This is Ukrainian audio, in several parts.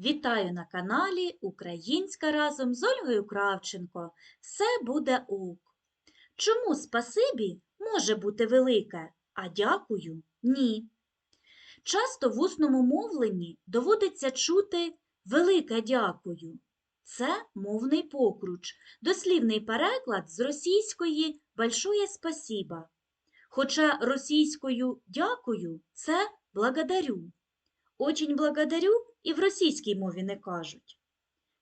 Вітаю на каналі Українська разом з Ольгою Кравченко. Все буде ок. Чому спасибі може бути велике, а дякую ні? Часто в усному мовленні доводиться чути велике дякую. Це мовний покруч, дослівний переклад з російської «большое спасіба». Хоча російською дякую це благодарю. Очень благодарю і в російській мові не кажуть.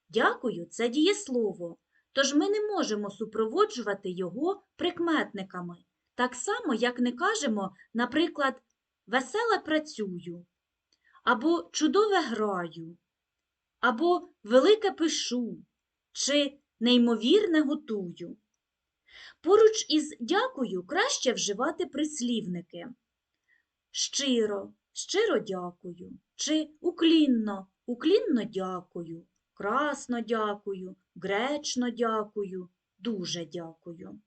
Дякую це дієслово, тож ми не можемо супроводжувати його прикметниками, так само, як не кажемо, наприклад, веселе працюю, або чудове граю, або велике пишу, чи неймовірне готую. Поруч із дякую краще вживати прислівники. Щиро, щиро дякую, чи уклінно, уклінно дякую, красно дякую, гречно дякую, дуже дякую.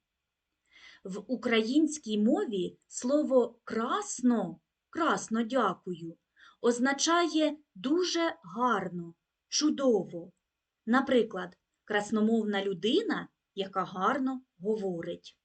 В українській мові слово красно, красно дякую означає дуже гарно, чудово. Наприклад, красномовна людина, яка гарно говорить.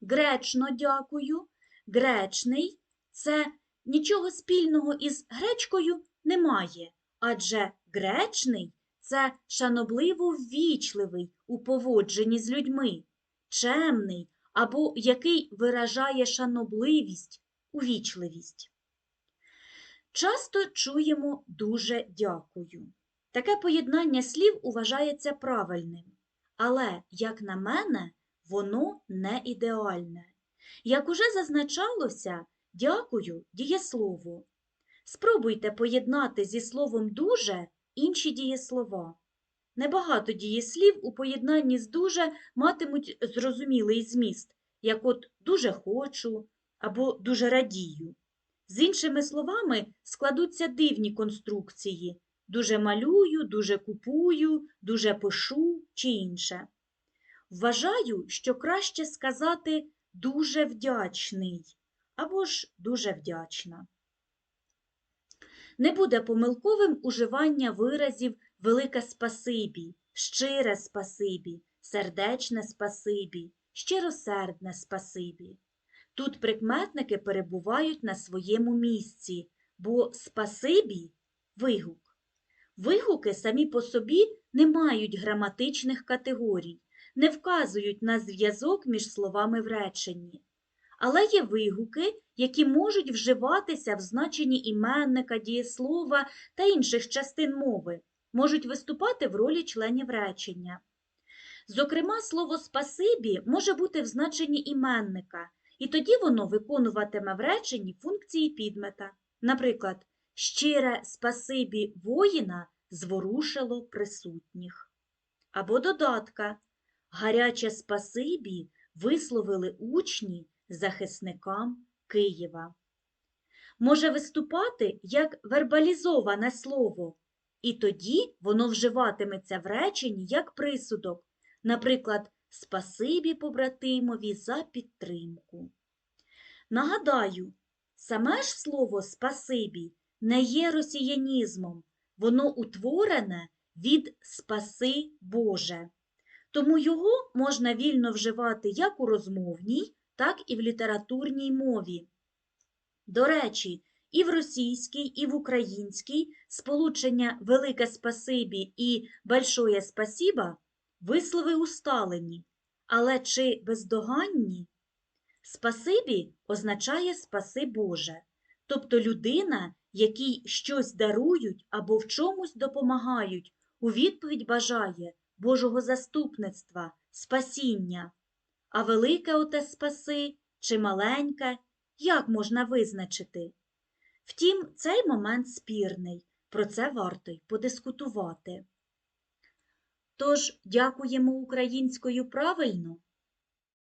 Гречно дякую, гречний це нічого спільного із гречкою немає, адже гречний це шанобливо ввічливий у поводженні з людьми, чемний або який виражає шанобливість, увічливість. Часто чуємо дуже дякую. Таке поєднання слів вважається правильним, але, як на мене, воно не ідеальне. Як уже зазначалося, дякую дієслово. Спробуйте поєднати зі словом дуже інші дієслова. Небагато дієслів у поєднанні з дуже матимуть зрозумілий зміст, як от дуже хочу або дуже радію. З іншими словами складуться дивні конструкції дуже малюю, дуже купую, дуже пишу чи інше. Вважаю, що краще сказати дуже вдячний або ж дуже вдячна. Не буде помилковим уживання виразів велике спасибі, щире спасибі, сердечне спасибі, щиросердне спасибі. Тут прикметники перебувають на своєму місці, бо спасибі вигук. Вигуки самі по собі не мають граматичних категорій, не вказують на зв'язок між словами в реченні. Але є вигуки, які можуть вживатися в значенні іменника, дієслова та інших частин мови, можуть виступати в ролі членів речення. Зокрема, слово спасибі може бути в значенні іменника, і тоді воно виконуватиме в реченні функції підмета. Наприклад, щире спасибі воїна зворушило присутніх. Або додатка гаряче спасибі висловили учні захисникам Києва. Може виступати як вербалізоване слово, і тоді воно вживатиметься в реченні як присудок, наприклад, спасибі побратимові за підтримку. Нагадаю, саме ж слово спасибі не є росіянізмом, воно утворене від спаси Боже. Тому його можна вільно вживати як у розмовній, так і в літературній мові. До речі, і в російській, і в українській сполучення велике спасибі і большое спасіба вислови усталені, але чи бездоганні? Спасибі означає спаси Боже, тобто людина, якій щось дарують або в чомусь допомагають, у відповідь бажає Божого заступництва, спасіння. А велике оте спаси чи маленьке, як можна визначити? Втім, цей момент спірний, про це варто й подискутувати. Тож дякуємо українською правильно,